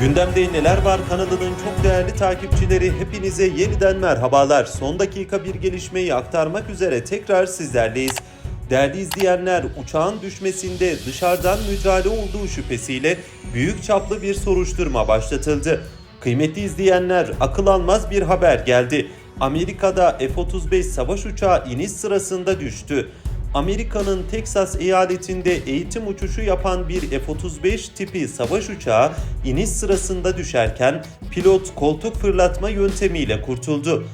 Gündemde neler var kanalının çok değerli takipçileri hepinize yeniden merhabalar. Son dakika bir gelişmeyi aktarmak üzere tekrar sizlerleyiz. Değerli izleyenler uçağın düşmesinde dışarıdan müdahale olduğu şüphesiyle büyük çaplı bir soruşturma başlatıldı. Kıymetli izleyenler akıl almaz bir haber geldi. Amerika'da F-35 savaş uçağı iniş sırasında düştü. Amerika'nın Teksas eyaletinde eğitim uçuşu yapan bir F-35 tipi savaş uçağı iniş sırasında düşerken pilot koltuk fırlatma yöntemiyle kurtuldu.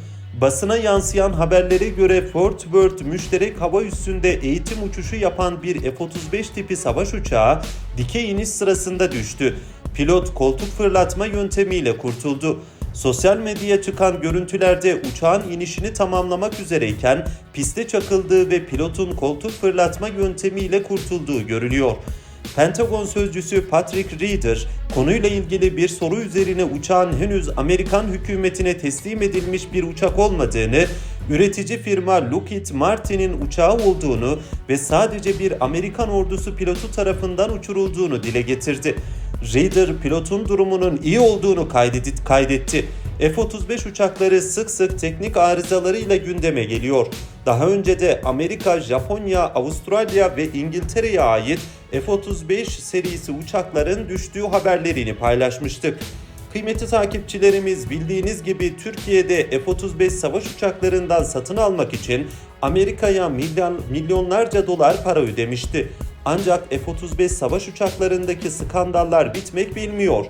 Basına yansıyan haberlere göre Fort Worth müşterek hava üssünde eğitim uçuşu yapan bir F-35 tipi savaş uçağı dikey iniş sırasında düştü. Pilot koltuk fırlatma yöntemiyle kurtuldu. Sosyal medyaya çıkan görüntülerde uçağın inişini tamamlamak üzereyken piste çakıldığı ve pilotun koltuk fırlatma yöntemiyle kurtulduğu görülüyor. Pentagon sözcüsü Patrick Reeder konuyla ilgili bir soru üzerine uçağın henüz Amerikan hükümetine teslim edilmiş bir uçak olmadığını, üretici firma Lockheed Martin'in uçağı olduğunu ve sadece bir Amerikan ordusu pilotu tarafından uçurulduğunu dile getirdi. Reeder pilotun durumunun iyi olduğunu kaydetti. F-35 uçakları sık sık teknik arızalarıyla gündeme geliyor. Daha önce de Amerika, Japonya, Avustralya ve İngiltere'ye ait F-35 serisi uçakların düştüğü haberlerini paylaşmıştık. Kıymetli takipçilerimiz bildiğiniz gibi Türkiye'de F-35 savaş uçaklarından satın almak için Amerika'ya milyon, milyonlarca dolar para ödemişti. Ancak F-35 savaş uçaklarındaki skandallar bitmek bilmiyor.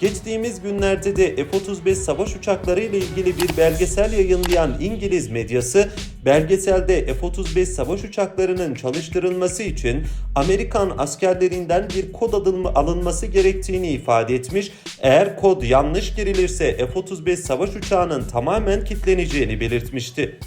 Geçtiğimiz günlerde de F-35 savaş uçakları ile ilgili bir belgesel yayınlayan İngiliz medyası, belgeselde F-35 savaş uçaklarının çalıştırılması için Amerikan askerlerinden bir kod adılma alınması gerektiğini ifade etmiş. Eğer kod yanlış girilirse F-35 savaş uçağının tamamen kilitleneceğini belirtmişti.